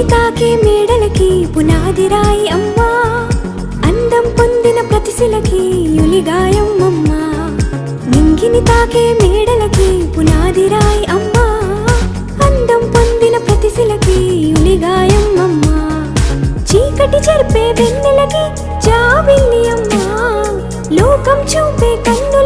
నింగిని తాకే మేడలకి పునాది రాయి అమ్మా. అందం పొందిన ప్రతిశిలకి యులిగాయం అమ్మా నింగిని తాకే మేడలకి పునాది రాయి అమ్మా. అందం పొందిన ప్రతిశిలకి యులిగాయం అమ్మా చీకటి చెరిపే వెన్నెలకి జాబిల్లి అమ్మా. లోకం చూపే కన్ను